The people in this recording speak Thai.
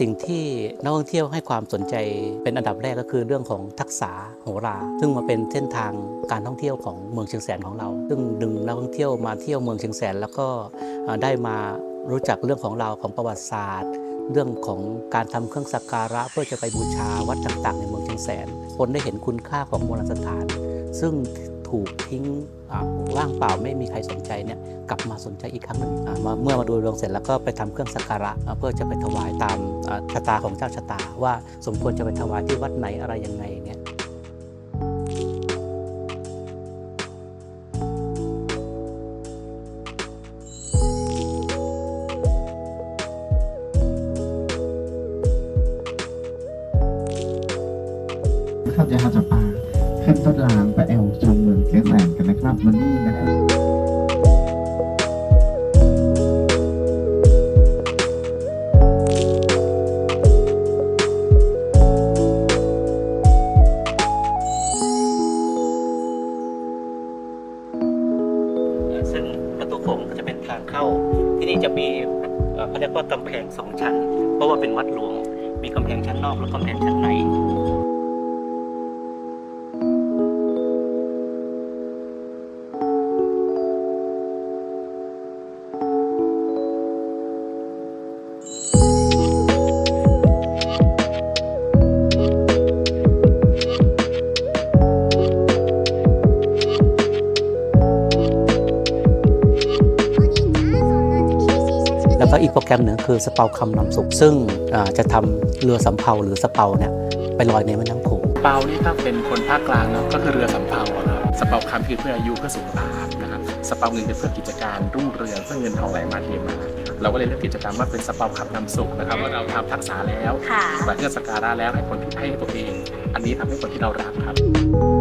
สิ่งที่นักท่องเที่ยวให้ความสนใจเป็นอันดับแรกก็คือเรื่องของทักษะโหรา ซึ่งมาเป็นเส้นทางการท่องเที่ยวของเมืองเชียงแสนของเรา ซึ่งดึงนักท่องเที่ยวมาเที่ยวเมืองเชียงแสน แล้วก็ได้มารู้จักเรื่องของเราของประวัติศาสตร์ เรื่องของการทำเครื่องสักการะ เพื่อจะไปบูชาวัดต่างๆ ในเมืองเชียงแสน คนได้เห็นคุณค่าของโบราณสถาน ซึ่ง ถูกทิ้งว่างเปล่าไม่มีใครสนใจเนี่ยกลับมาสนใจอีกครั้งหนึ่งเมื่อมาดูดวงเสร็จแล้วก็ไปทำเครื่องสักการะ เพื่อจะไปถวายตามชะตาของเจ้าชะตา ว่าสมควรจะไปถวายที่วัดไหนอะไรยังไงเนี่ยนะครับเดี๋ยวเราจะพา ขึ้นต้นรางไปแอลชมเมืองเชียงแสนกันนะครับวันนี้นะครับซึ่งประตูโขงก็จะเป็นทางเข้า ที่นี่จะมีเอ่อเขาเรียกว่ากำแพงสองชั้น เพราะว่าเป็นวัดหลวง มีกำแพงชั้นนอกและกำแพงชั้นใน แล้วก็อีกโปรแกรมหนึ่งคือสเปาคำนำสุขซึ่งอ่าจะทำเรือสำเภาหรือสเปาเนี่ยไปลอยในแม่น้ำโขงเปานี่ถ้าเป็นคนภาคกลางเนาะก็คือเรือสำเภาอะครับสเปาคำคือเพื่ออายุเพื่อสุขภาพนะครับสเปาเงินเป็นเพื่อกิจการรุ่งเรืองเพื่อเงินทองไหลมาเทมาเราก็เลยเลือกกิจกรรมว่าเป็นสเปาคำนำสุขนะครับว่าเราทำทักษะแล้วค่ะมาเพื่อสกการะแล้วให้คนที่ให้ตัวเอง อันนี้ทำให้คนที่เรารักครับ